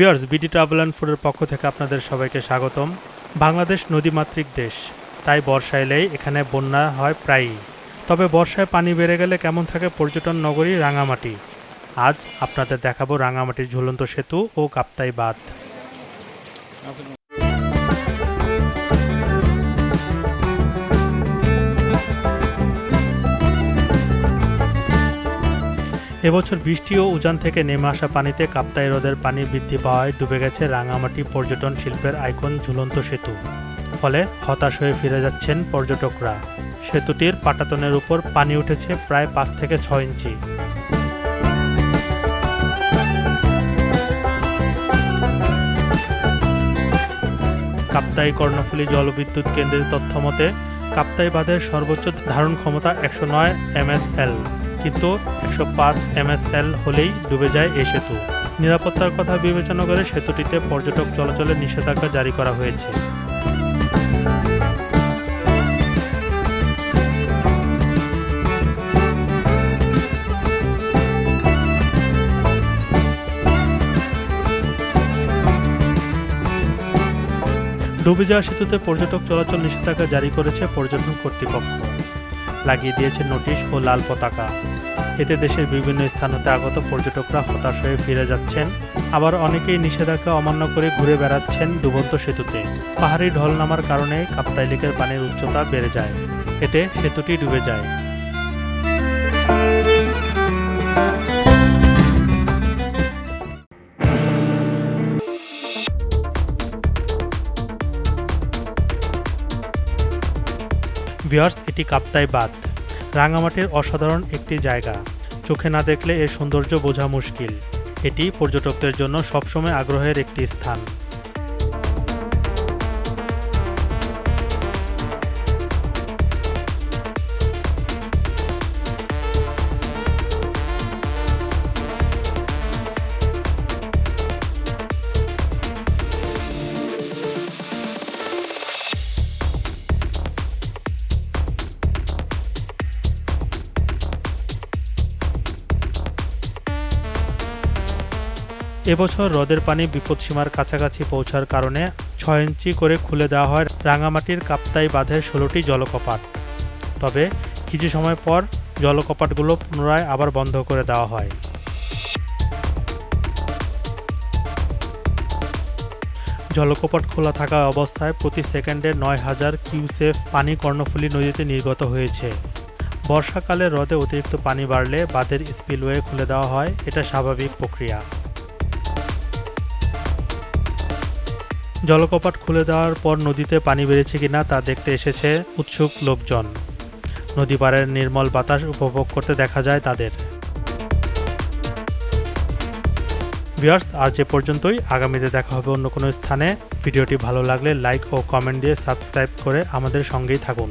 Viewers BD travel and ফুডের পক্ষ থেকে আপনাদের সবাইকে স্বাগতম। বাংলাদেশ নদীমাতৃক দেশ, তাই বর্ষা এলেই এখানে বন্যা হয় প্রায়ই। তবে বর্ষায় পানি বেড়ে গেলে কেমন থাকে পর্যটন নগরী রাঙামাটি? আজ আপনাদের দেখাবো রাঙামাটির ঝুলন্ত সেতু ও কাপ্তাই বাঁধ। এবছর বৃষ্টি ও উজান থেকে নেমে আসা পানিতে কাপ্তাই হ্রদের পানি বৃদ্ধি পাওয়ায় ডুবে গেছে রাঙামাটি পর্যটন শিল্পের আইকন ঝুলন্ত সেতু। ফলে হতাশ হয়ে ফিরে যাচ্ছেন পর্যটকরা। সেতুটির পাটাতনের উপর পানি উঠেছে প্রায় পাঁচ থেকে ছয় ইঞ্চি। কাপ্তাই কর্ণফুলী জলবিদ্যুৎ কেন্দ্রের তথ্য মতে, কাপ্তাই বাঁধের সর্বোচ্চ ধারণ ক্ষমতা একশো নয় এমএসএল। কিন্তু একশো পাঁচ এমএসএল হলেই ডুবে যায় এই সেতু। নিরাপত্তার কথা বিবেচনা করে সেতুটিতে পর্যটক চলাচলের নিষেধাজ্ঞা জারি করা হয়েছে। ডুবে যাওয়া সেতুতে পর্যটক চলাচল নিষেধাজ্ঞা জারি করেছে পর্যটন কর্তৃপক্ষ। লাগিয়ে দিয়েছে নোটিশ ও লাল পতাকা। এতে দেশের বিভিন্ন স্থান হতে আগত পর্যটকরা হতাশ হয়ে ফিরে যাচ্ছেন। আবার অনেকেই নিষেধাজ্ঞা অমান্য করে ঘুরে বেড়াচ্ছেন ডুবন্ত সেতুতে। পাহাড়ি ঢল নামার কারণে কাপ্তাইলিকের পানির উচ্চতা বেড়ে যায়। এতে সেতুটি ডুবে যায়। ভিওর্স এটি কাপ্তাই বাঁধ। রাঙামাটির অসাধারণ একটি জায়গা। চোখে না দেখলে এর সৌন্দর্য বোঝা মুশকিল। এটি পর্যটকদের জন্য সবসময় আগ্রহের একটি স্থান। এবছর হ্রদের পানি বিপদসীমার কাছাকাছি পৌঁছার কারণে ছয় ইঞ্চি করে খুলে দেওয়া হয় রাঙামাটির কাপ্তাই বাঁধের ষোলোটি জলকপাট। তবে কিছু সময় পর জলকপাটগুলো পুনরায় আবার বন্ধ করে দেওয়া হয়। জলকপাট খোলা থাকা অবস্থায় প্রতি সেকেন্ডে নয় হাজার কিউসেফ পানি কর্ণফুলী নদীতে নির্গত হয়েছে। বর্ষাকালে হ্রদে অতিরিক্ত পানি বাড়লে বাঁধের স্পিলওয়ে খুলে দেওয়া হয়, এটা স্বাভাবিক প্রক্রিয়া। জলকপাট খুলে দেওয়ার পর নদীতে পানি বেড়েছে কিনা তা দেখতে এসেছে উৎসুক লোকজন। নদী পাড়ের নির্মল বাতাস উপভোগ করতে দেখা যায় তাদের। ভিউয়ার্স, আজ এ পর্যন্তই। আগামীতে দেখা হবে অন্য কোনো স্থানে। ভিডিওটি ভালো লাগলে লাইক ও কমেন্ট দিয়ে সাবস্ক্রাইব করে আমাদের সঙ্গেই থাকুন।